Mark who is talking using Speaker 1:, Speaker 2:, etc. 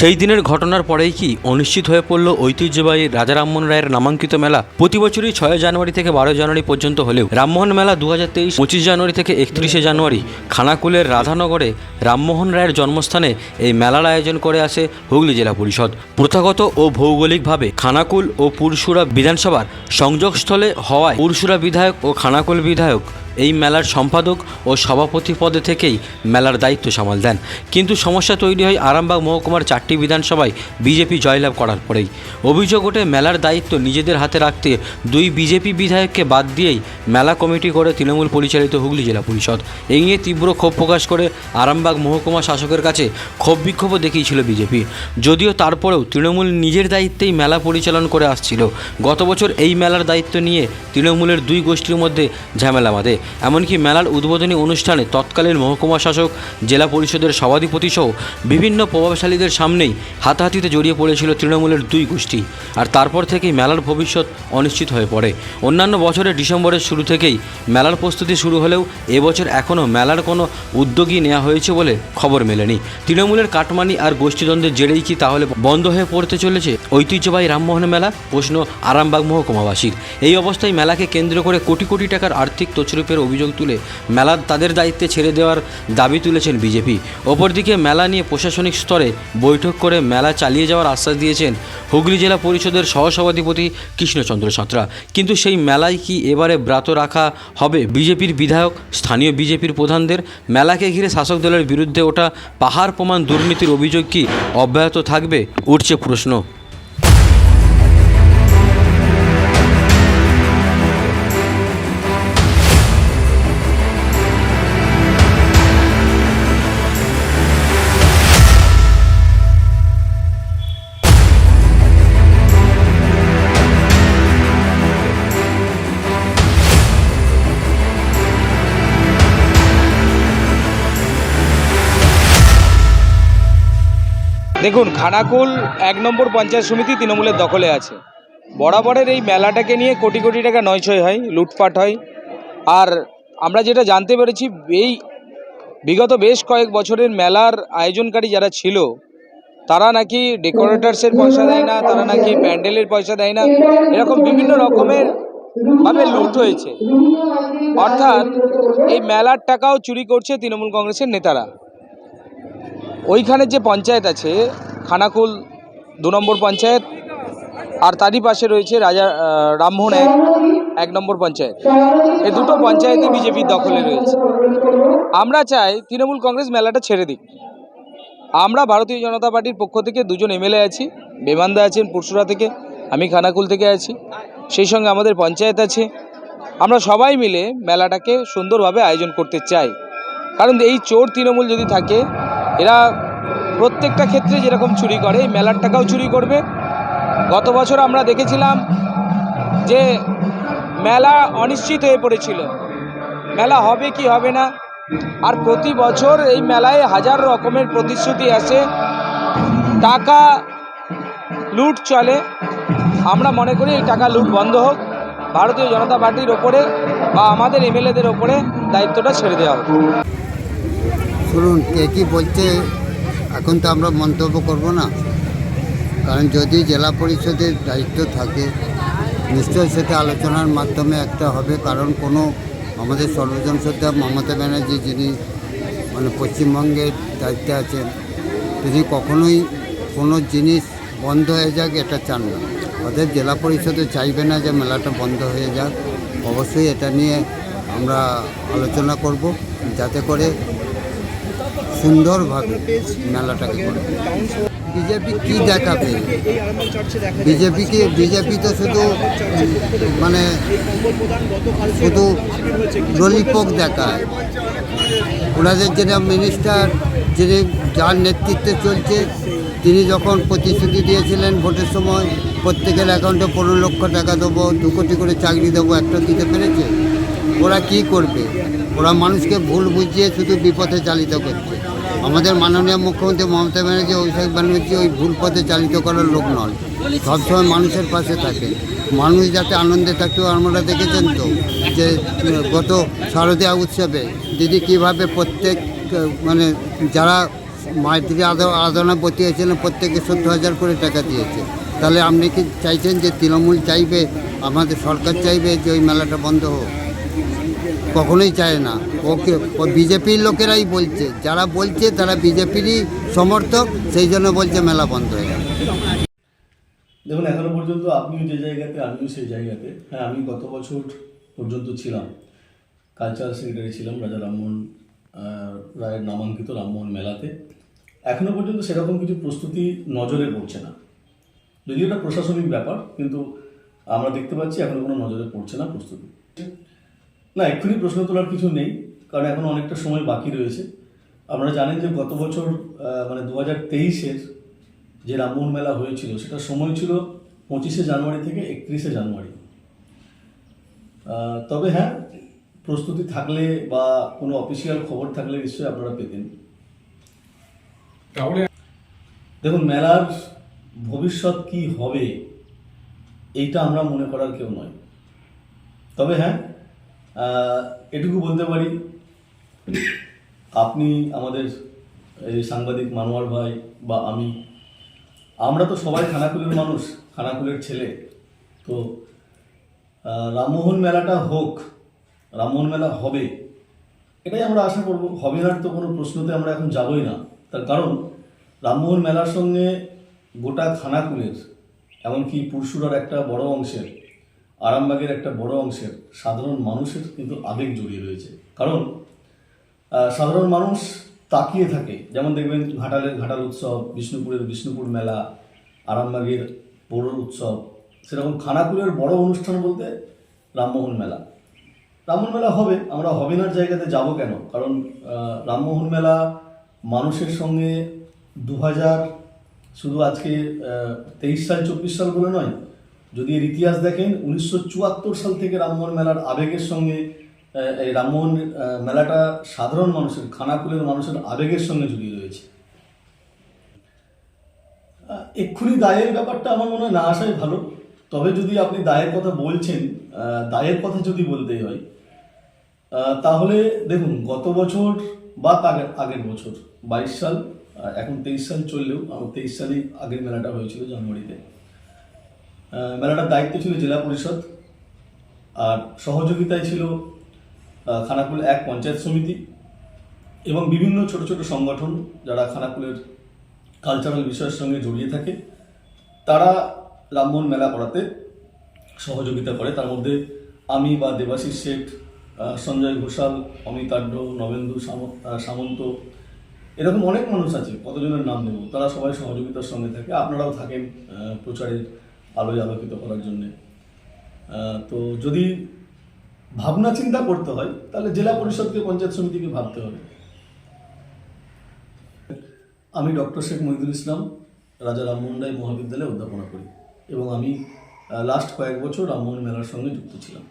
Speaker 1: সেই দিনের ঘটনার পরেই কি অনিশ্চিত হয়ে পড়ল ঐতিহ্যবাহী রাজা রামমোহন রায়ের নামাঙ্কিত মেলা? প্রতি বছরই ছয় জানুয়ারি থেকে বারো জানুয়ারি পর্যন্ত হলেও রামমোহন মেলা দু হাজার তেইশ পঁচিশ জানুয়ারি থেকে একত্রিশে জানুয়ারি খানাকুলের রাধানগরে রামমোহন রায়ের জন্মস্থানে এই মেলার আয়োজন করে আসে হুগলি জেলা পরিষদ। প্রথাগত ও ভৌগোলিকভাবে খানাকুল ও পুরসুরা বিধানসভার সংযোগস্থলে হওয়ায় পুরসুরা বিধায়ক ও খানাকুল বিধায়ক এই মেলার সম্পাদক ও সভাপতি পদে থেকেই মেলার দায়িত্ব সামাল দেন। কিন্তু সমস্যা তৈরি হয় আরামবাগ মহকুমার চারটি বিধানসভায় বিজেপি জয়লাভ করার পরেই। অভিযোগ ওঠে, মেলার দায়িত্ব নিজেদের হাতে রাখতে দুই বিজেপি বিধায়ককে বাদ দিয়েই মেলা কমিটি করে তৃণমূল পরিচালিত হুগলি জেলা পরিষদ। এই নিয়ে তীব্র ক্ষোভ প্রকাশ করে আরামবাগ মহকুমা শাসকের কাছে ক্ষোভ বিক্ষোভও দেখিয়েছিল বিজেপি। যদিও তারপরেও তৃণমূল নিজের দায়িত্বেই মেলা পরিচালন করে আসছিল। গত বছর এই মেলার দায়িত্ব নিয়ে তৃণমূলের দুই গোষ্ঠীর মধ্যে ঝামেলা বাঁধে। এমনকি মেলার উদ্বোধনী অনুষ্ঠানে তৎকালীন মহকুমা শাসক, জেলা পরিষদের সভাধিপতি সহ বিভিন্ন প্রভাবশালীদের সামনেই হাতাহাতিতে জড়িয়ে পড়েছিল তৃণমূলের দুই গোষ্ঠী আর তারপর থেকেই মেলার ভবিষ্যৎ অনিশ্চিত হয়ে পড়ে। অন্যান্য বছরের ডিসেম্বরের শুরু থেকেই মেলার প্রস্তুতি শুরু হলেও এবছর এখনও মেলার কোনো উদ্যোগই নেওয়া হয়েছে বলে খবর মেলেনি। তৃণমূলের কাটমানি আর গোষ্ঠীদ্বন্দ্বের জেরেই কি তাহলে বন্ধ হয়ে পড়তে চলেছে ঐতিহ্যবাহী রামমোহন মেলা? প্রশ্ন আরামবাগ মহকুমাবাসীর। এই অবস্থায় মেলাকে কেন্দ্র করে কোটি কোটি টাকার আর্থিক তছরূপের অভিযোগ তুলে মেলা তাদের দায়িত্বে ছেড়ে দেওয়ার দাবি তুলেছেন বিজেপি। অপরদিকে মেলা নিয়ে প্রশাসনিক স্তরে বৈঠক করে মেলা চালিয়ে যাওয়ার আশ্বাস দিয়েছেন হুগলি জেলা পরিষদের সহসভাধিপতি কৃষ্ণচন্দ্র সাঁতরা। কিন্তু সেই মেলায় কি এবারে ব্রাত রাখা হবে বিজেপির বিধায়ক, স্থানীয় বিজেপির প্রধানদের? মেলাকে ঘিরে শাসক দলের বিরুদ্ধে ওঠা পাহাড় প্রমাণ দুর্নীতির অভিযোগ কি অব্যাহত থাকবে? উঠছে প্রশ্ন।
Speaker 2: দেখুন, খানাকুল এক নম্বর পঞ্চায়েত সমিতি তৃণমূলের দখলে আছে। বরাবরের এই মেলাটাকে নিয়ে কোটি কোটি টাকা নয়ছয় হয়, লুটপাট হয়। আর আমরা যেটা জানতে পেরেছি, এই বিগত বেশ কয়েক বছরের মেলার আয়োজনকারী যারা ছিল, তারা নাকি ডেকোরেটার্সের পয়সা দেয় না, তারা নাকি প্যান্ডেলের পয়সা দেয় না, এরকম বিভিন্ন রকমের ভাবে লুট হয়েছে। অর্থাৎ এই মেলার টাকাও চুরি করছে তৃণমূল কংগ্রেসের নেতারা। ওইখানে যে পঞ্চায়েত আছে, খানাকুল দু নম্বর পঞ্চায়েত, আর তারই পাশে রয়েছে রাজা রামমোহন এক এক নম্বর পঞ্চায়েত। এই দুটো পঞ্চায়েতই বিজেপির দখলে রয়েছে। আমরা চাই তৃণমূল কংগ্রেস মেলাটা ছেড়ে দিক। আমরা ভারতীয় জনতা পার্টির পক্ষ থেকে দুজন এমএলএ আছি, বেমান্দা আছেন পুরসুরা থেকে, আমি খানাকুল থেকে আছি, সেই সঙ্গে আমাদের পঞ্চায়েত আছে। আমরা সবাই মিলে মেলাটাকে সুন্দরভাবে আয়োজন করতে চাই। কারণ এই চোর তৃণমূল যদি থাকে এরা প্রত্যেকটা ক্ষেত্রে যেরকম চুরি করে, এই মেলার টাকাও চুরি করবে। গত বছর আমরা দেখেছিলাম যে মেলা অনিশ্চিত হয়ে পড়েছিল। মেলা হবে কি হবে না? আর প্রতি বছর এই মেলায় হাজার রকমের প্রতিশ্রুতি আসে। টাকা লুট চলে। আমরা মনে করি এই টাকা লুট বন্ধ হোক। ভারতীয় জনতা পার্টির ওপরে বা আমাদের এমএলএদের ওপরে দায়িত্বটা ছেড়ে দেওয়া হোক।
Speaker 3: শুনুন, কে কী বলছে, এখন তো আমরা মন্তব্য করব না। কারণ যদি জেলা পরিষদের দায়িত্ব থাকে, নিশ্চয়ই সেটা আলোচনার মাধ্যমে একটা হবে। কারণ কোনো আমাদের সর্বজন শ্রদ্ধা মমতা ব্যানার্জি যিনি মানে পশ্চিমবঙ্গের দায়িত্বে আছেন, তিনি কখনোই কোনো জিনিস বন্ধ হয়ে যাক, এটা চান না। অতএব জেলা পরিষদে চাইবে না যে মেলাটা বন্ধ হয়ে যাক। অবশ্যই এটা নিয়ে আমরা আলোচনা করব, যাতে করে সুন্দরভাবে মেলাটাকে করে। বিজেপি কি দেখাবে? বিজেপিকে বিজেপি তো শুধু মানে শুধু ললিপক দেখায়। ওনাদের যেটা মিনিস্টার যিনি যার নেতৃত্বে চলছে, তিনি যখন প্রতিশ্রুতি দিয়েছিলেন ভোটের সময়, প্রত্যেকের অ্যাকাউন্টে পনেরো লক্ষ টাকা দেবো, দু কোটি করে চাকরি দেবো, একটা দিতে পেরেছে? ওরা কি করবে? ওরা মানুষকে ভুল বুঝিয়ে শুধু বিপথে চালিত করছে। আমাদের মাননীয় মুখ্যমন্ত্রী মমতা ব্যানার্জি অভিষেক ব্যানার্জি ওই ভুল পথে চালিত করার লোক নয় সবসময় মানুষের পাশে থাকে। মানুষ যাতে আনন্দে থাকতো আমরা দেখেছেন তো যে, গত শারদীয়া উৎসবে দিদি কীভাবে প্রত্যেক মানে যারা মাতৃ আদ- আরাধনা প্রতি হয়েছিলেন প্রত্যেকে সত্তর হাজার করে টাকা দিয়েছে। তাহলে আপনি কি চাইছেন যে তৃণমূল চাইবে, আমাদের সরকার চাইবে যে ওই মেলাটা বন্ধ হোক? কখনোই চায় না। ওকে, ও বিজেপির লোকেরাই বলছে। যারা বলছে তারা বিজেপিরই সমর্থক, সেই জন্য বলছে মেলা বন্ধ হয়ে গেল।
Speaker 4: দেখুন, এখনও পর্যন্ত আপনিও যে জায়গাতে, আমিও সেই জায়গাতে হ্যাঁ আমি গত বছর পর্যন্ত ছিলাম। কালচারাল সেক্রেটারি ছিলাম, রাজা রামমোহন রায়ের নামাঙ্কিত রামমোহন মেলাতে। এখনও পর্যন্ত সেরকম কিছু প্রস্তুতি নজরে পড়ছে না। যদিও এটা প্রশাসনিক ব্যাপার, কিন্তু আমরা দেখতে পাচ্ছি এখনও কোনো নজরে পড়ছে না প্রস্তুতি। না এক্ষুনি প্রশ্ন তোলার কিছু নেই কারণ এখন অনেকটা সময় বাকি রয়েছে। আপনারা জানেন যে গত বছর মানে দু হাজার তেইশের যে রামমোহন মেলা হয়েছিল সেটা সময় ছিল পঁচিশে জানুয়ারি থেকে একত্রিশে জানুয়ারি। তবে হ্যাঁ প্রস্তুতি থাকলে বা কোনো অফিসিয়াল খবর থাকলে নিশ্চয়ই আপনারা পেতেন। তাহলে দেখুন মেলার ভবিষ্যৎ কি হবে এইটা আমরা মনে করার কেউ নয়। তবে হ্যাঁ এটুকু বলতে পারি। আপনি আমাদের এই সাংবাদিক মানোয়ার ভাই বা আমি, আমরা তো সবাই খানাকুলের মানুষ, খানাকুলের ছেলে। তো রামমোহন মেলাটা হোক, রামমোহন মেলা হবে, এটাই আমরা আশা করব। হবে না তো কোনো প্রশ্নতে আমরা এখন যাবই না। তার কারণ, রামমোহন মেলার সঙ্গে গোটা খানাকুলের, এমনকি পুরসুরার একটা বড় অংশের আরামবাগের একটা বড় অংশের সাধারণ মানুষের কিন্তু আবেগ জড়িয়ে রয়েছে। কারণ সাধারণ মানুষ তাকিয়ে থাকে। যেমন দেখবেন ঘাটালের ঘাটাল উৎসব, বিষ্ণুপুরের বিষ্ণুপুর মেলা, আরামবাগের বড় উৎসব, সেরকম খানাকুলের বড় অনুষ্ঠান বলতে রামমোহন মেলা। রামমোহন মেলা হবে, আমরা হবেনার জায়গাতে যাব কেন? কারণ রামমোহন মেলা মানুষের সঙ্গে দু হাজার শুধু আজকে তেইশ সাল, চব্বিশ সাল বলে নয় যদি এর ইতিহাস দেখেন, উনিশশো চুয়াত্তর সাল থেকে রামমোহন মেলার আবেগের সঙ্গে এই রামমোহন মেলাটা সাধারণ মানুষের, খানাকুলের মানুষের আবেগের সঙ্গে জড়িয়ে রয়েছে। এক্ষুনি দায়ের ব্যাপারটা আমার মনে হয় না আসাই ভালো। তবে যদি আপনি দায়ের কথা বলছেন দায়ের কথা যদি বলতেই হয় তাহলে দেখুন, গত বছর বা তার আগের বছর, বাইশ সাল এখন তেইশ সাল চললেও, আমার তেইশ সালেই আগের মেলাটা হয়েছিল জানুয়ারিতে। মেলাটার দায়িত্ব ছিল জেলা পরিষদ, আর সহযোগিতায় ছিল খানাকুল এক পঞ্চায়েত সমিতি এবং বিভিন্ন ছোট ছোট সংগঠন যারা খানাকুলের কালচারাল বিষয়ের সঙ্গে জড়িয়ে থাকে। তারা রামমোহন মেলা করাতে সহযোগিতা করে। তার মধ্যে আমি বা দেবাশিস শেঠ সঞ্জয় ঘোষাল অমিতাড্ড নবেন্দু সাম- সামন্ত, এরকম অনেক মানুষ আছে, কতজনের নাম নেব? তারা সবাই সহযোগিতার সঙ্গে থাকে। আপনারাও থাকেন প্রচারের আলোয় আলোকিত করার জন্যে। তো যদি ভাবনা চিন্তা করতে হয়, তাহলে জেলা পরিষদকে পঞ্চায়েত সমিতিকে ভাবতে হবে। আমি ডক্টর শেখ মহিদুল ইসলাম, রাজা রামমোহন রায় মহাবিদ্যালয়ে অধ্যাপনা করি এবং আমি লাস্ট কয়েক বছর রামমোহন মেলার সঙ্গে যুক্ত ছিলাম।